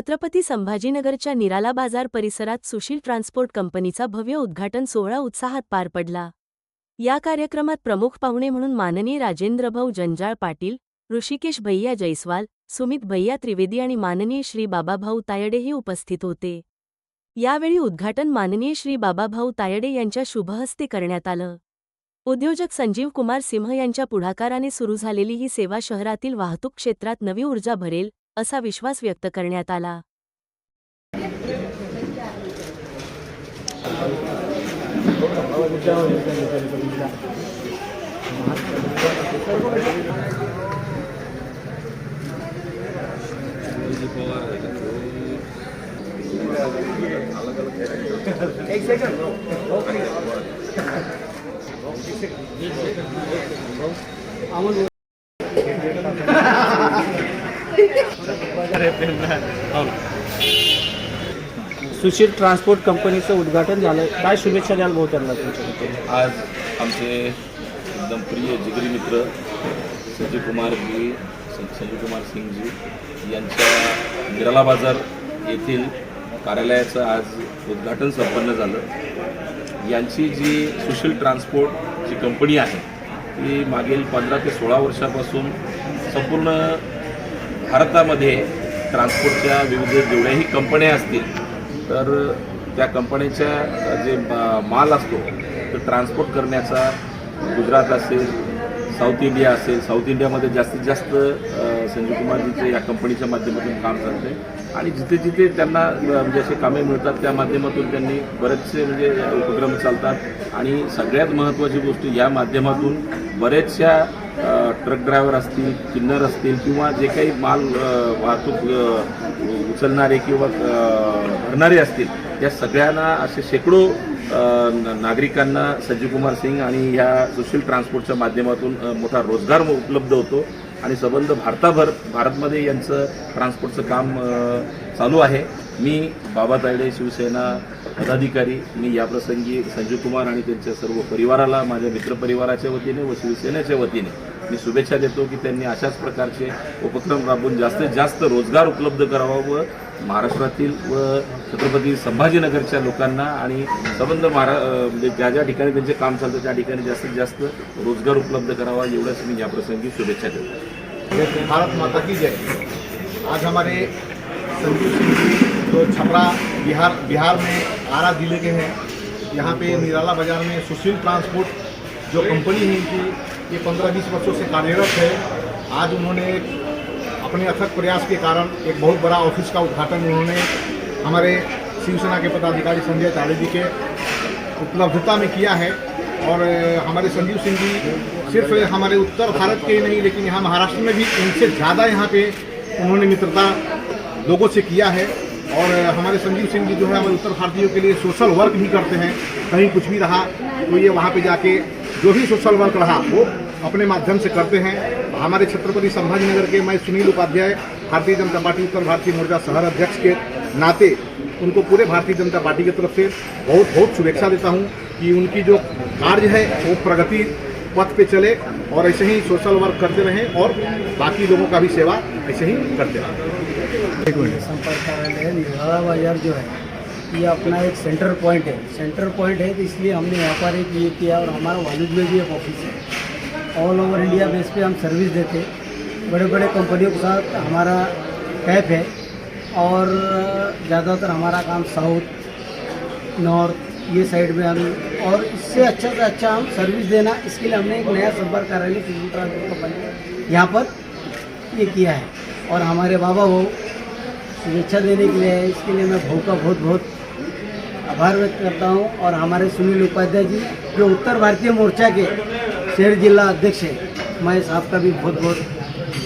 छत्रपती संभाजीनगरच्या निराला बाजार परिसरात सुशील ट्रान्सपोर्ट कंपनीचा भव्य उद्घाटन सोहळा उत्साहात पार पडला. या कार्यक्रमात प्रमुख पाहुणे म्हणून माननीय राजेंद्रभाऊ जंजाळ पाटील ऋषिकेश भैया जैस्वाल सुमित भैया त्रिवेदी आणि माननीय श्री बाबाभाऊ तायडेही उपस्थित होते. यावेळी उद्घाटन माननीय श्री बाबाभाऊ तायडे यांच्या शुभहस्ते करण्यात आलं. उद्योजक संजीव कुमार सिंह यांच्या पुढाकाराने सुरू झालेली ही सेवा शहरातील वाहतूक क्षेत्रात नवी ऊर्जा भरेल असा विश्वास व्यक्त करण्यात आला. सुशील ट्रान्सपोर्ट कंपनीचं उद्घाटन झालं. काय शुभेच्छा द्याल भाऊ त्यांना आज आमचे एकदम प्रिय जिगरी मित्र संजीव कुमार जी संजीव कुमार सिंगजी यांच्या निराला बाजार येथील कार्यालयाचं आज उद्घाटन संपन्न झालं. यांची जी सुशील ट्रान्सपोर्ट जी कंपनी आहे ती मागील पंधरा ते सोळा वर्षापासून संपूर्ण भारतामध्ये ट्रान्सपोर्टच्या विविध जेवढ्याही कंपन्या असतील तर त्या कंपन्यांच्या जे मा- माल असतो तो ट्रान्सपोर्ट करण्याचा गुजरात असेल साऊथ इंडिया असेल साऊथ इंडियामध्ये जास्तीत जास्त संजीव कुमारजीचं या कंपनीच्या माध्यमातून काम चालते आणि जिथे जिथे त्यांना म्हणजे असे कामे मिळतात त्या माध्यमातून त्यांनी बरेचसे म्हणजे उपक्रम चालतात. आणि सगळ्यात महत्त्वाची गोष्ट या माध्यमातून बरेचशा ट्रक ड्रायव्हर असतील किन्नर असतील किंवा जे काही माल वाहतूक उचलणारे किंवा भरणारे असतील या सगळ्यांना असे शेकडो न- नागरिकांना संजीव कुमार सिंग आणि ह्या सुशील ट्रान्सपोर्टच्या माध्यमातून मोठा रोजगार उपलब्ध होतो. आणि संबंध भारताभर भारतमध्ये यांचं ट्रान्सपोर्टचं काम चालू आहे. मी बाबा तायडे शिवसेना पदाधिकारी मी याप्रसंगी संजीव कुमार आणि त्यांच्या सर्व परिवाराला माझ्या मित्रपरिवाराच्या वतीने व शिवसेनेच्या वतीने मी शुभेच्छा देतो की त्यांनी अशाच प्रकारचे उपक्रम राबवून जास्तीत जास्त रोजगार उपलब्ध करावा व महाराष्ट्रातील व छत्रपती संभाजीनगरच्या लोकांना आणि संबंध महारा म्हणजे ज्या ज्या ठिकाणी त्यांचे काम चालतं त्या ठिकाणी जास्तीत जास्त रोजगार उपलब्ध करावा एवढंच मी याप्रसंगी शुभेच्छा देतो. भारत माता की जय. आज हमारे संजीव सिंह जी जो छपरा बिहार बिहार में आरा जिले के हैं यहाँ पे निराला बाजार में सुशील ट्रांसपोर्ट जो कंपनी है इनकी ये पंद्रह बीस वर्षों से कार्यरत है। आज उन्होंने अपने अथक प्रयास के कारण एक बहुत बड़ा ऑफ़िस का उद्घाटन उन्होंने हमारे शिवसेना के पदाधिकारी संजय ताड़े जी के उपलब्धता में किया है। और हमारे संजीव सिंह जी सिर्फ़ हमारे उत्तर भारत के ही नहीं, लेकिन यहाँ महाराष्ट्र में भी इनसे ज़्यादा यहाँ पे उन्होंने मित्रता लोगों से किया है। और हमारे संजीव सिंह जी जो है, हमारे उत्तर भारतीयों के लिए सोशल वर्क भी करते हैं। कहीं कुछ भी रहा तो ये वहाँ पे जाके जो भी सोशल वर्क रहा वो अपने माध्यम से करते हैं। हमारे छत्रपति संभाजीनगर के मैं सुनील उपाध्याय भारतीय जनता पार्टी उत्तर भारतीय मोर्चा शहर अध्यक्ष के नाते उनको पूरे भारतीय जनता पार्टी की तरफ़ से बहुत बहुत शुभेच्छा देता हूँ कि उनकी जो कार्य है वो प्रगति पथ पे चले और ऐसे ही सोशल वर्क करते रहें और बाकी लोगों का भी सेवा ऐसे ही करते रहें। संपर्क कार्यालय निराला बाज़ार जो है ये अपना एक सेंटर पॉइंट है। सेंटर पॉइंट है तो इसलिए हमने यहाँ पर एक ये किया और हमारा वालिद में भी एक ऑफ़िस है। ऑल ओवर इंडिया बेस पे हम सर्विस देते बड़े बड़े कंपनियों के साथ हमारा कैप है और ज़्यादातर हमारा काम साउथ नॉर्थ ये साइड में हम और इससे अच्छा से अच्छा हम सर्विस देना, इसके लिए हमने एक नया संपर्क कार्यालय सिविल ट्रांसपोर्ट कंपनी यहाँ पर ये किया है। और हमारे बाबा वो शुभेच्छा देने के लिए इसके लिए मैं भाऊ का बहुत बहुत आभार व्यक्त करता हूँ और हमारे सुनील उपाध्याय जी जो उत्तर भारतीय मोर्चा के शहर जिला अध्यक्ष हैं मैं साहब का भी बहुत बहुत